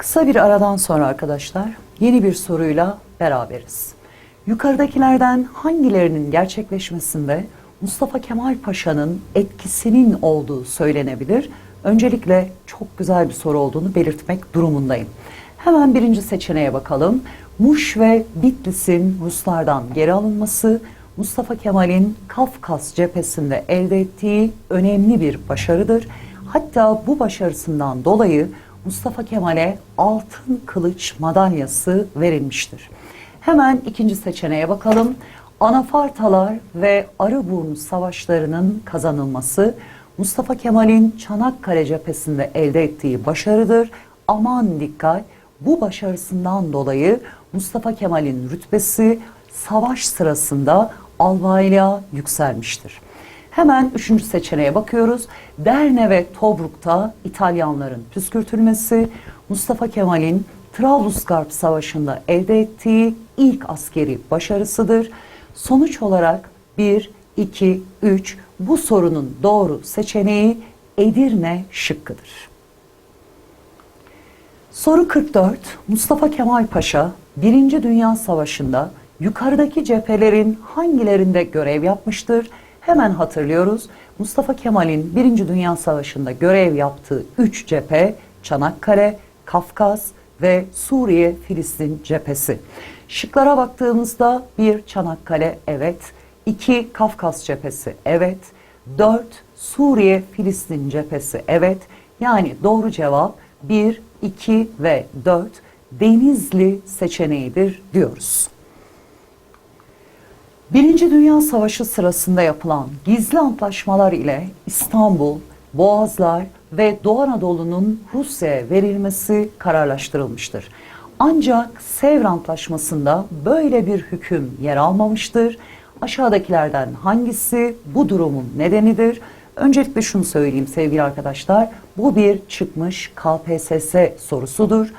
Kısa bir aradan sonra arkadaşlar yeni bir soruyla beraberiz. Yukarıdakilerden hangilerinin gerçekleşmesinde Mustafa Kemal Paşa'nın etkisinin olduğu söylenebilir? Öncelikle çok güzel bir soru olduğunu belirtmek durumundayım. Hemen birinci seçeneğe bakalım. Muş ve Bitlis'in Ruslardan geri alınması, Mustafa Kemal'in Kafkas cephesinde elde ettiği önemli bir başarıdır. Hatta bu başarısından dolayı Mustafa Kemal'e altın kılıç madalyası verilmiştir. Hemen ikinci seçeneğe bakalım. Anafartalar ve Arıburnu savaşlarının kazanılması Mustafa Kemal'in Çanakkale cephesinde elde ettiği başarıdır. Aman dikkat bu başarısından dolayı Mustafa Kemal'in rütbesi savaş sırasında albaylığa yükselmiştir. Hemen üçüncü seçeneğe bakıyoruz. Derne ve Tobruk'ta İtalyanların püskürtülmesi, Mustafa Kemal'in Trablusgarp Savaşı'nda elde ettiği ilk askeri başarısıdır. Sonuç olarak 1, 2, 3 bu sorunun doğru seçeneği Edirne şıkkıdır. Soru 44. Mustafa Kemal Paşa 1. Dünya Savaşı'nda yukarıdaki cephelerin hangilerinde görev yapmıştır? Hemen hatırlıyoruz. Mustafa Kemal'in 1. Dünya Savaşı'nda görev yaptığı 3 cephe Çanakkale, Kafkas ve Suriye Filistin cephesi. Şıklara baktığımızda bir Çanakkale evet, 2 Kafkas cephesi evet, 4 Suriye Filistin cephesi evet. Yani doğru cevap 1, 2 ve 4 Denizli seçeneğidir diyoruz. Birinci Dünya Savaşı sırasında yapılan gizli antlaşmalar ile İstanbul, Boğazlar ve Doğu Anadolu'nun Rusya'ya verilmesi kararlaştırılmıştır. Ancak Sevr Antlaşması'nda böyle bir hüküm yer almamıştır. Aşağıdakilerden hangisi bu durumun nedenidir? Öncelikle şunu söyleyeyim sevgili arkadaşlar. Bu bir çıkmış KPSS sorusudur.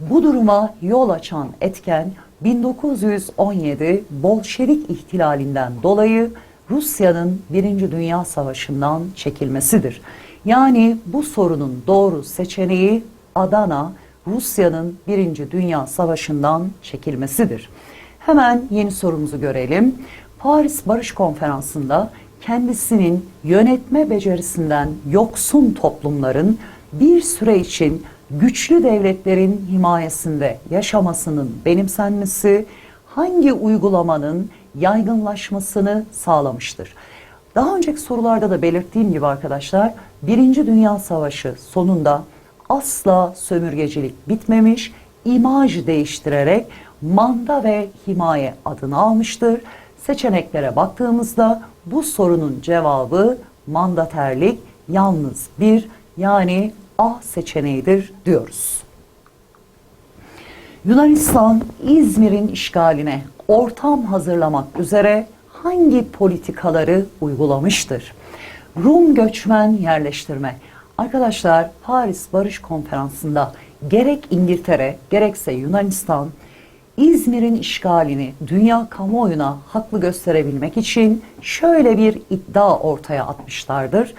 Bu duruma yol açan etken 1917 Bolşevik ihtilalinden dolayı Rusya'nın Birinci Dünya Savaşı'ndan çekilmesidir. Yani bu sorunun doğru seçeneği Adana, Rusya'nın Birinci Dünya Savaşı'ndan çekilmesidir. Hemen yeni sorumuzu görelim. Paris Barış Konferansı'nda kendisinin yönetme becerisinden yoksun toplumların bir süre için güçlü devletlerin himayesinde yaşamasının benimsenmesi hangi uygulamanın yaygınlaşmasını sağlamıştır? Daha önceki sorularda da belirttiğim gibi arkadaşlar, Birinci Dünya Savaşı sonunda asla sömürgecilik bitmemiş, imaj değiştirerek manda ve himaye adını almıştır. Seçeneklere baktığımızda bu sorunun cevabı mandaterlik yalnız bir yani A seçeneğidir diyoruz. Yunanistan İzmir'in işgaline ortam hazırlamak üzere hangi politikaları uygulamıştır? Rum göçmen yerleştirme. Arkadaşlar Paris Barış Konferansı'nda gerek İngiltere gerekse Yunanistan İzmir'in işgalini dünya kamuoyuna haklı gösterebilmek için şöyle bir iddia ortaya atmışlardır.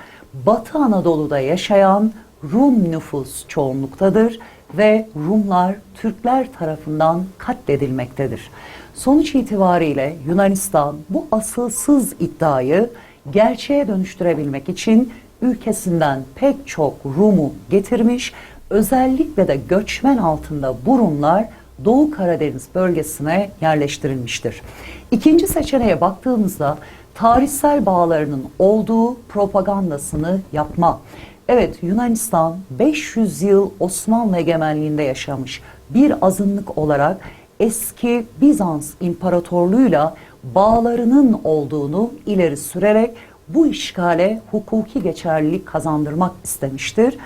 Batı Anadolu'da yaşayan Rum nüfus çoğunluktadır ve Rumlar Türkler tarafından katledilmektedir. Sonuç itibariyle Yunanistan bu asılsız iddiayı gerçeğe dönüştürebilmek için ülkesinden pek çok Rum'u getirmiş, özellikle de göçmen altında bu Rumlar Doğu Karadeniz bölgesine yerleştirilmiştir. İkinci seçeneğe baktığımızda tarihsel bağlarının olduğu propagandasını yapma. Evet Yunanistan 500 yıl Osmanlı egemenliğinde yaşamış bir azınlık olarak eski Bizans İmparatorluğuyla bağlarının olduğunu ileri sürerek bu işgale hukuki geçerlilik kazandırmak istemiştir.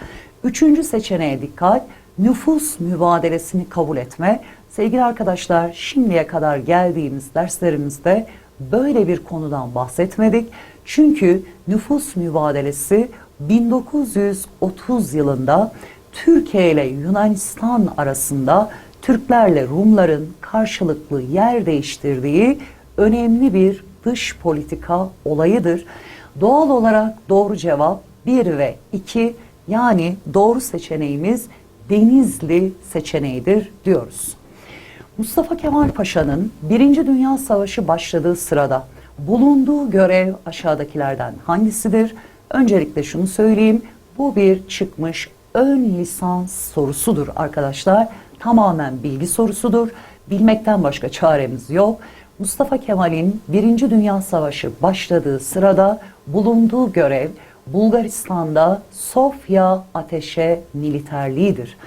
Üçüncü seçeneğe dikkat, nüfus mübadelesini kabul etme. Sevgili arkadaşlar şimdiye kadar geldiğimiz derslerimizde böyle bir konudan bahsetmedik. Çünkü nüfus mübadelesi 1930 yılında Türkiye ile Yunanistan arasında Türklerle Rumların karşılıklı yer değiştirdiği önemli bir dış politika olayıdır. Doğal olarak doğru cevap 1 ve 2 yani doğru seçeneğimiz Denizli seçeneğidir diyoruz. Mustafa Kemal Paşa'nın Birinci Dünya Savaşı başladığı sırada bulunduğu görev aşağıdakilerden hangisidir? Öncelikle şunu söyleyeyim. Bu bir çıkmış ön lisans sorusudur arkadaşlar. Tamamen bilgi sorusudur. Bilmekten başka çaremiz yok. Mustafa Kemal'in Birinci Dünya Savaşı başladığı sırada bulunduğu görev Bulgaristan'da Sofya Ateşe Militerliğidir.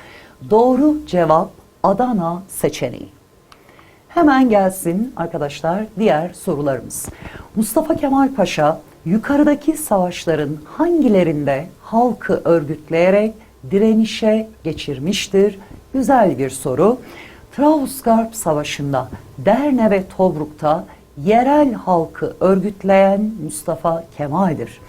Doğru cevap Adana seçeneği. Hemen gelsin arkadaşlar diğer sorularımız. Mustafa Kemal Paşa yukarıdaki savaşların hangilerinde halkı örgütleyerek direnişe geçirmiştir? Güzel bir soru. Trablusgarp Savaşı'nda Derne ve Tobruk'ta yerel halkı örgütleyen Mustafa Kemal'dir.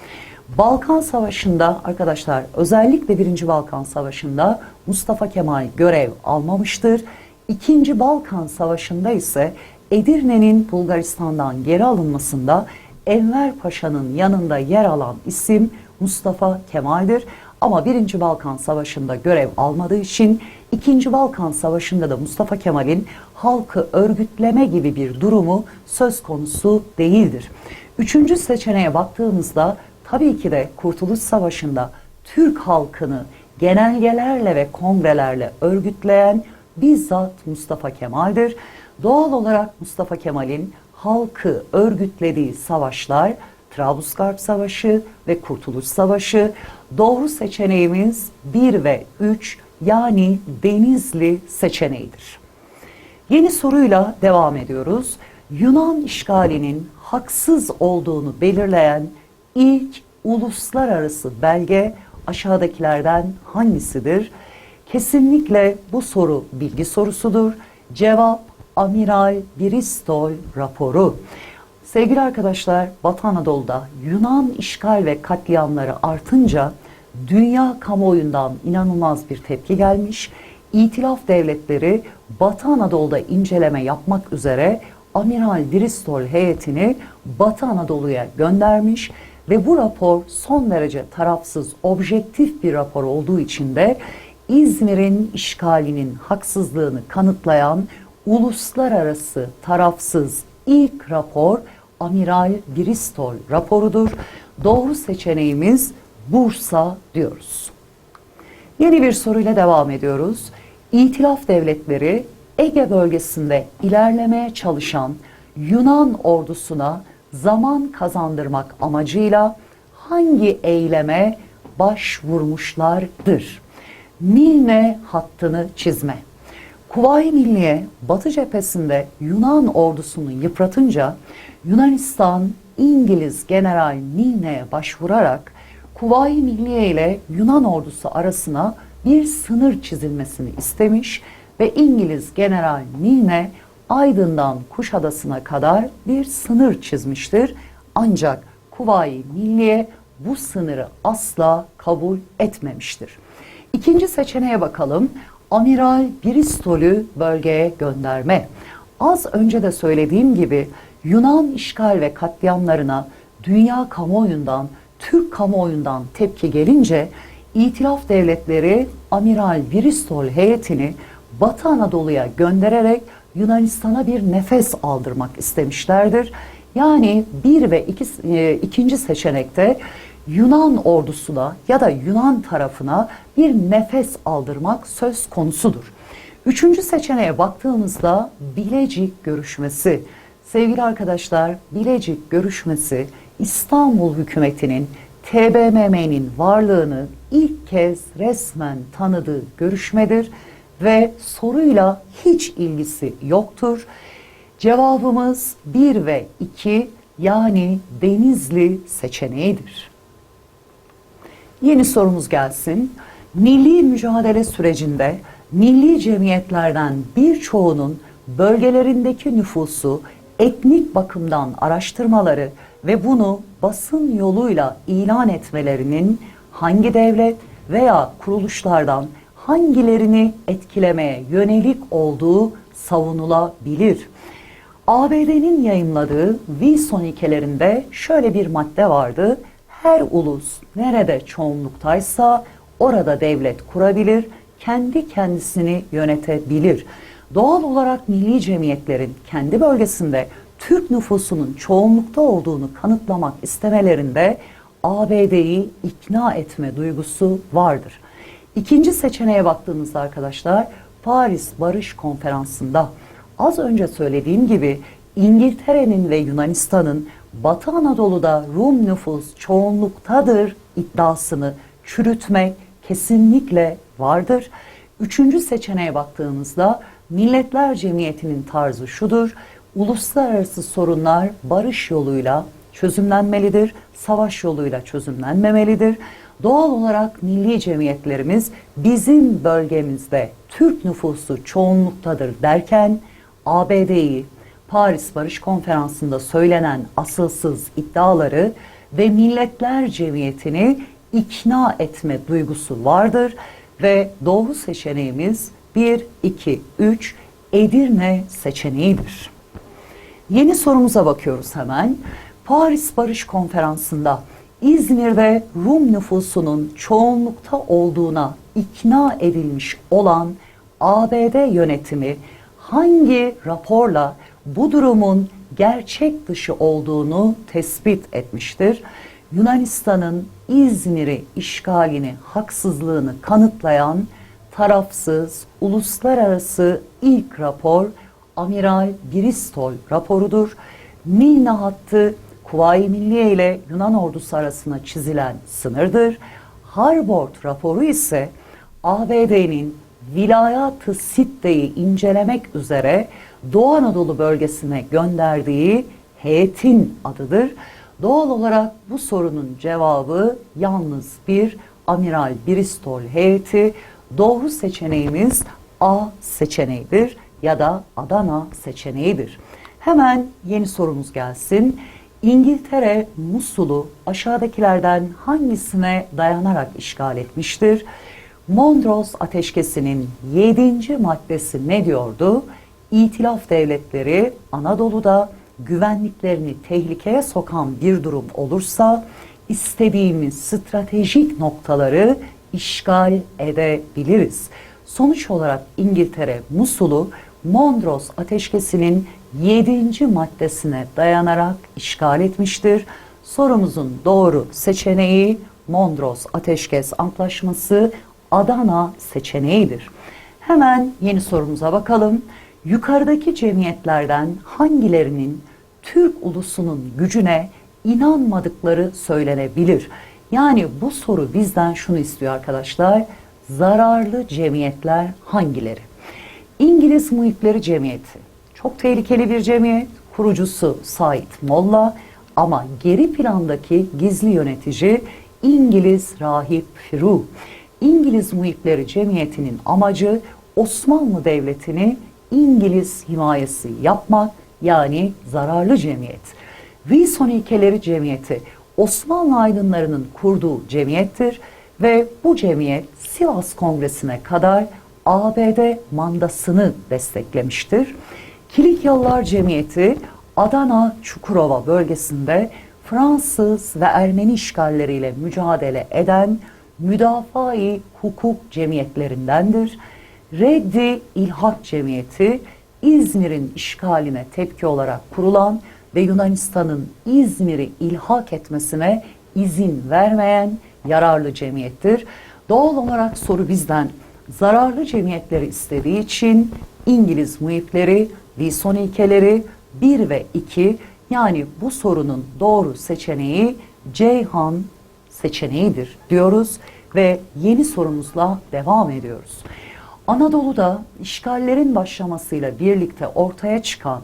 Balkan Savaşı'nda arkadaşlar özellikle 1. Balkan Savaşı'nda Mustafa Kemal görev almamıştır. İkinci Balkan Savaşı'nda ise Edirne'nin Bulgaristan'dan geri alınmasında Enver Paşa'nın yanında yer alan isim Mustafa Kemal'dir. Ama 1. Balkan Savaşı'nda görev almadığı için 2. Balkan Savaşı'nda da Mustafa Kemal'in halkı örgütleme gibi bir durumu söz konusu değildir. Üçüncü seçeneğe baktığımızda tabii ki de Kurtuluş Savaşı'nda Türk halkını genelgelerle ve kongrelerle örgütleyen bizzat Mustafa Kemal'dir. Doğal olarak Mustafa Kemal'in halkı örgütlediği savaşlar Trablusgarp Savaşı ve Kurtuluş Savaşı. Doğru seçeneğimiz 1 ve 3 yani Denizli seçeneğidir. Yeni soruyla devam ediyoruz. Yunan işgalinin haksız olduğunu belirleyen ilk uluslararası belge aşağıdakilerden hangisidir? Kesinlikle bu soru bilgi sorusudur. Cevap Amiral Bristol raporu. Sevgili arkadaşlar, Batı Anadolu'da Yunan işgal ve katliamları artınca dünya kamuoyundan inanılmaz bir tepki gelmiş. İtilaf devletleri Batı Anadolu'da inceleme yapmak üzere Amiral Bristol heyetini Batı Anadolu'ya göndermiş ve bu rapor son derece tarafsız, objektif bir rapor olduğu için de İzmir'in işgalinin haksızlığını kanıtlayan uluslararası tarafsız ilk rapor Amiral Bristol raporudur. Doğru seçeneğimiz Bursa diyoruz. Yeni bir soruyla devam ediyoruz. İtilaf devletleri Ege bölgesinde ilerlemeye çalışan Yunan ordusuna zaman kazandırmak amacıyla hangi eyleme başvurmuşlardır? Milne hattını çizme. Kuvayi Milliye Batı cephesinde Yunan ordusunu yıpratınca Yunanistan İngiliz General Milne'ye başvurarak Kuvayi Milliye ile Yunan ordusu arasına bir sınır çizilmesini istemiş ve İngiliz General Milne Aydın'dan Kuşadası'na kadar bir sınır çizmiştir. Ancak Kuvayi Milliye bu sınırı asla kabul etmemiştir. İkinci seçeneğe bakalım. Amiral Bristol'ü bölgeye gönderme. Az önce de söylediğim gibi Yunan işgal ve katliamlarına dünya kamuoyundan, Türk kamuoyundan tepki gelince İtilaf devletleri Amiral Bristol heyetini Batı Anadolu'ya göndererek Yunanistan'a bir nefes aldırmak istemişlerdir. Yani bir ve iki, e, ikinci seçenekte Yunan ordusuna ya da Yunan tarafına bir nefes aldırmak söz konusudur. Üçüncü seçeneğe baktığımızda Bilecik görüşmesi. Sevgili arkadaşlar, Bilecik görüşmesi İstanbul hükümetinin TBMM'nin varlığını ilk kez resmen tanıdığı görüşmedir ve soruyla hiç ilgisi yoktur. Cevabımız 1 ve 2 yani Denizli seçeneğidir. Yeni sorumuz gelsin. Milli mücadele sürecinde milli cemiyetlerden birçoğunun bölgelerindeki nüfusu etnik bakımdan araştırmaları ve bunu basın yoluyla ilan etmelerinin hangi devlet veya kuruluşlardan hangilerini etkilemeye yönelik olduğu savunulabilir. ABD'nin yayımladığı Wilson ilkelerinde şöyle bir madde vardı. Her ulus nerede çoğunluktaysa orada devlet kurabilir, kendi kendisini yönetebilir. Doğal olarak milli cemiyetlerin kendi bölgesinde Türk nüfusunun çoğunlukta olduğunu kanıtlamak istemelerinde ABD'yi ikna etme duygusu vardır. İkinci seçeneğe baktığımızda arkadaşlar Paris Barış Konferansı'nda az önce söylediğim gibi İngiltere'nin ve Yunanistan'ın Batı Anadolu'da Rum nüfus çoğunluktadır iddiasını çürütmek kesinlikle vardır. Üçüncü seçeneğe baktığımızda Milletler Cemiyeti'nin tarzı şudur. Uluslararası sorunlar barış yoluyla çözümlenmelidir, savaş yoluyla çözümlenmemelidir. Doğal olarak milli cemiyetlerimiz bizim bölgemizde Türk nüfusu çoğunluktadır derken ABD'yi Paris Barış Konferansı'nda söylenen asılsız iddiaları ve Milletler Cemiyeti'ni ikna etme duygusu vardır ve doğru seçeneğimiz 1, 2, 3 Edirne seçeneğidir. Yeni sorumuza bakıyoruz hemen. Paris Barış Konferansı'nda İzmir'de Rum nüfusunun çoğunlukta olduğuna ikna edilmiş olan ABD yönetimi hangi raporla bu durumun gerçek dışı olduğunu tespit etmiştir? Yunanistan'ın İzmir'i işgalini, haksızlığını kanıtlayan tarafsız, uluslararası ilk rapor Amiral Bristol raporudur. Milna hattı Kuvayi Milliye ile Yunan ordusu arasında çizilen sınırdır. Harbord raporu ise ABD'nin Vilayat-ı Sitte'yi incelemek üzere Doğu Anadolu bölgesine gönderdiği heyetin adıdır. Doğal olarak bu sorunun cevabı yalnız bir Amiral Bristol heyeti. Doğru seçeneğimiz A seçeneğidir ya da Adana seçeneğidir. Hemen yeni sorumuz gelsin. İngiltere Musul'u aşağıdakilerden hangisine dayanarak işgal etmiştir? Mondros Ateşkesi'nin 7. maddesi ne diyordu? İtilaf devletleri Anadolu'da güvenliklerini tehlikeye sokan bir durum olursa istediğimiz stratejik noktaları işgal edebiliriz. Sonuç olarak İngiltere Musul'u Mondros Ateşkesi'nin 7. maddesine dayanarak işgal etmiştir. Sorumuzun doğru seçeneği Mondros Ateşkes Antlaşması Adana seçeneğidir. Hemen yeni sorumuza bakalım. Yukarıdaki cemiyetlerden hangilerinin Türk ulusunun gücüne inanmadıkları söylenebilir? Yani bu soru bizden şunu istiyor arkadaşlar. Zararlı cemiyetler hangileri? İngiliz Muhipleri Cemiyeti. Çok tehlikeli bir cemiyet. Kurucusu Said Molla ama geri plandaki gizli yönetici İngiliz rahip Firu. İngiliz Muhipleri Cemiyeti'nin amacı Osmanlı Devleti'ni İngiliz himayesi yapmak yani zararlı cemiyet. Wilson İlkeleri Cemiyeti Osmanlı aydınlarının kurduğu cemiyettir ve bu cemiyet Sivas Kongresi'ne kadar ABD mandasını desteklemiştir. Kilikyalılar Cemiyeti Adana Çukurova bölgesinde Fransız ve Ermeni işgalleriyle mücadele eden müdafaa-i hukuk cemiyetlerindendir. Reddi İlhak Cemiyeti İzmir'in işgaline tepki olarak kurulan ve Yunanistan'ın İzmir'i ilhak etmesine izin vermeyen yararlı cemiyettir. Doğal olarak soru bizden zararlı cemiyetleri istediği için İngiliz muhipleri, Wilson ilkeleri 1 ve 2 yani bu sorunun doğru seçeneği Ceyhan seçeneğidir diyoruz ve yeni sorumuzla devam ediyoruz. Anadolu'da işgallerin başlamasıyla birlikte ortaya çıkan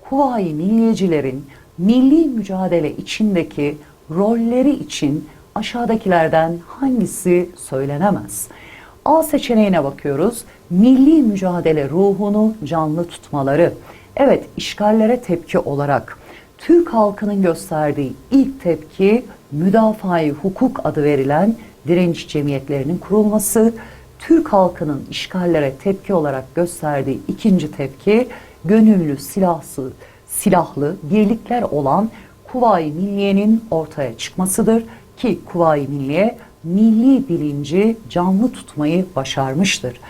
Kuvayi milliyecilerin milli mücadele içindeki rolleri için aşağıdakilerden hangisi söylenemez? A seçeneğine bakıyoruz. Milli mücadele ruhunu canlı tutmaları. Evet, işgallere tepki olarak Türk halkının gösterdiği ilk tepki müdafaa hukuk adı verilen direnç cemiyetlerinin kurulması. Türk halkının işgallere tepki olarak gösterdiği ikinci tepki gönüllü silahsı, silahlı birlikler olan Kuvayi Milliye'nin ortaya çıkmasıdır ki Kuvayi Milliye milli bilinci canlı tutmayı başarmıştır.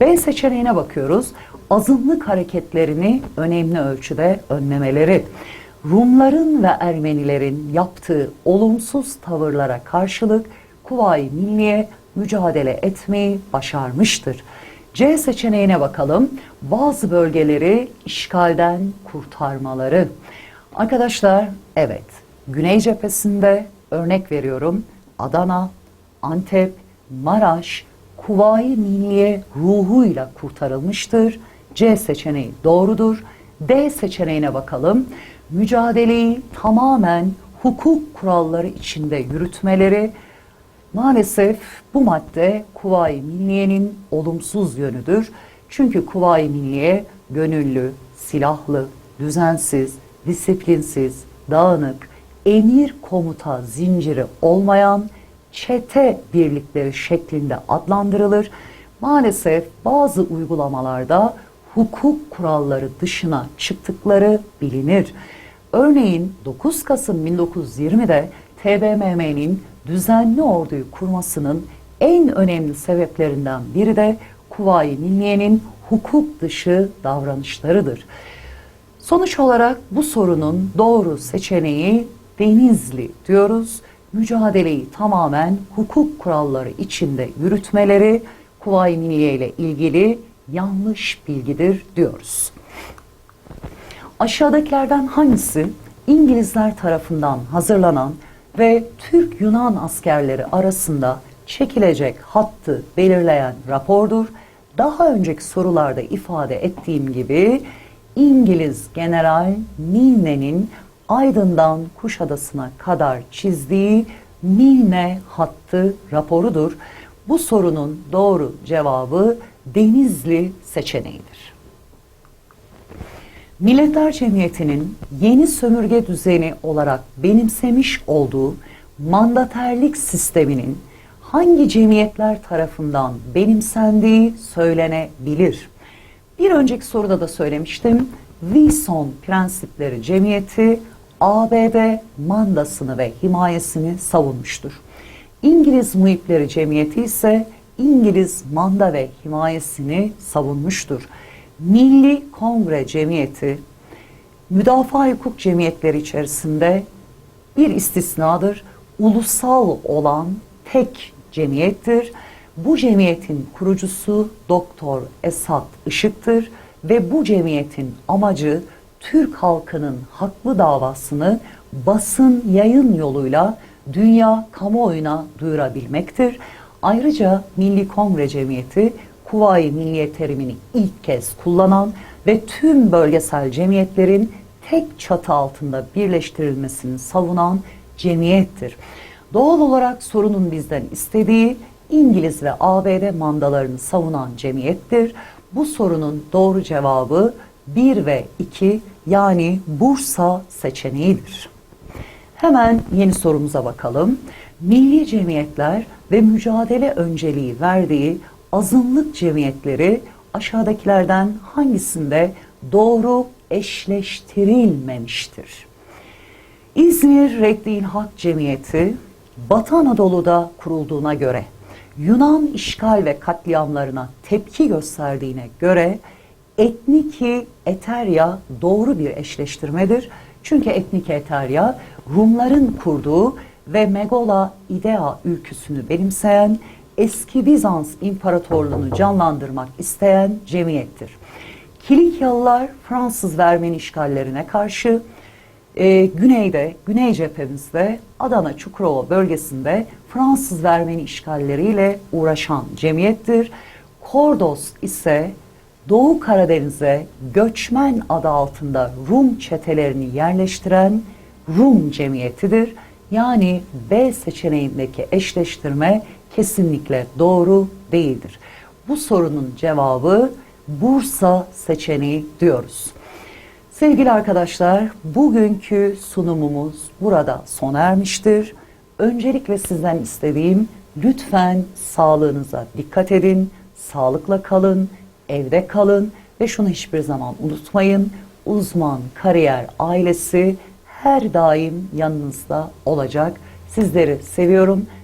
B seçeneğine bakıyoruz. Azınlık hareketlerini önemli ölçüde önlemeleri. Rumların ve Ermenilerin yaptığı olumsuz tavırlara karşılık Kuvayi Milliye mücadele etmeyi başarmıştır. C seçeneğine bakalım. Bazı bölgeleri işgalden kurtarmaları. Arkadaşlar evet Güney cephesinde örnek veriyorum Adana, Antep, Maraş, Kuvayi Milliye ruhuyla kurtarılmıştır. C seçeneği doğrudur. D seçeneğine bakalım. Mücadeleyi tamamen hukuk kuralları içinde yürütmeleri Maalesef bu madde Kuvayi Milliye'nin olumsuz yönüdür. Çünkü Kuvayi Milliye gönüllü, silahlı, düzensiz, disiplinsiz, dağınık, emir komuta zinciri olmayan çete birlikleri şeklinde adlandırılır. Maalesef bazı uygulamalarda hukuk kuralları dışına çıktıkları bilinir. Örneğin 9 Kasım 1920'de TBMM'nin düzenli orduyu kurmasının en önemli sebeplerinden biri de Kuvayi Milliye'nin hukuk dışı davranışlarıdır. Sonuç olarak bu sorunun doğru seçeneği Denizli diyoruz. Mücadeleyi tamamen hukuk kuralları içinde yürütmeleri Kuvayi Milliye ile ilgili yanlış bilgidir diyoruz. Aşağıdakilerden hangisi İngilizler tarafından hazırlanan ve Türk-Yunan askerleri arasında çekilecek hattı belirleyen rapordur? Daha önceki sorularda ifade ettiğim gibi İngiliz General Milne'nin Aydın'dan Kuşadası'na kadar çizdiği Milne hattı raporudur. Bu sorunun doğru cevabı Denizli seçeneğidir. Milletler Cemiyeti'nin yeni sömürge düzeni olarak benimsemiş olduğu mandaterlik sisteminin hangi cemiyetler tarafından benimsendiği söylenebilir. Bir önceki soruda da söylemiştim. Wilson Prensipleri Cemiyeti ABD mandasını ve himayesini savunmuştur. İngiliz Muhipleri Cemiyeti ise İngiliz manda ve himayesini savunmuştur. Milli Kongre Cemiyeti müdafaa hukuk cemiyetleri içerisinde bir istisnadır. Ulusal olan tek cemiyettir. Bu cemiyetin kurucusu Doktor Esat Işık'tır ve bu cemiyetin amacı Türk halkının haklı davasını basın yayın yoluyla dünya kamuoyuna duyurabilmektir. Ayrıca Milli Kongre Cemiyeti Kuvayi Milliye terimini ilk kez kullanan ve tüm bölgesel cemiyetlerin tek çatı altında birleştirilmesini savunan cemiyettir. Doğal olarak sorunun bizden istediği İngiliz ve ABD mandalarını savunan cemiyettir. Bu sorunun doğru cevabı 1 ve 2 yani Bursa seçeneğidir. Hemen yeni sorumuza bakalım. Milli cemiyetler ve mücadele önceliği verdiği azınlık cemiyetleri aşağıdakilerden hangisinde doğru eşleştirilmemiştir? İzmir Reddin Hak Cemiyeti Batı Anadolu'da kurulduğuna göre Yunan işgal ve katliamlarına tepki gösterdiğine göre etniki eterya doğru bir eşleştirmedir. Çünkü etniki eterya Rumların kurduğu ve Megola idea ülküsünü benimseyen eski Bizans İmparatorluğunu canlandırmak isteyen cemiyettir. Kilikyalılar Fransız ve Ermeni işgallerine karşı e, güneyde, güney cephemizde Adana Çukurova bölgesinde Fransız ve Ermeni işgalleriyle uğraşan cemiyettir. Kordos ise Doğu Karadeniz'e göçmen adı altında Rum çetelerini yerleştiren Rum cemiyetidir. Yani B seçeneğindeki eşleştirme kesinlikle doğru değildir. Bu sorunun cevabı Bursa seçeneği diyoruz. Sevgili arkadaşlar, bugünkü sunumumuz burada sona ermiştir. Öncelikle sizden istediğim lütfen sağlığınıza dikkat edin, sağlıkla kalın, evde kalın ve şunu hiçbir zaman unutmayın. Uzman Kariyer ailesi her daim yanınızda olacak. Sizleri seviyorum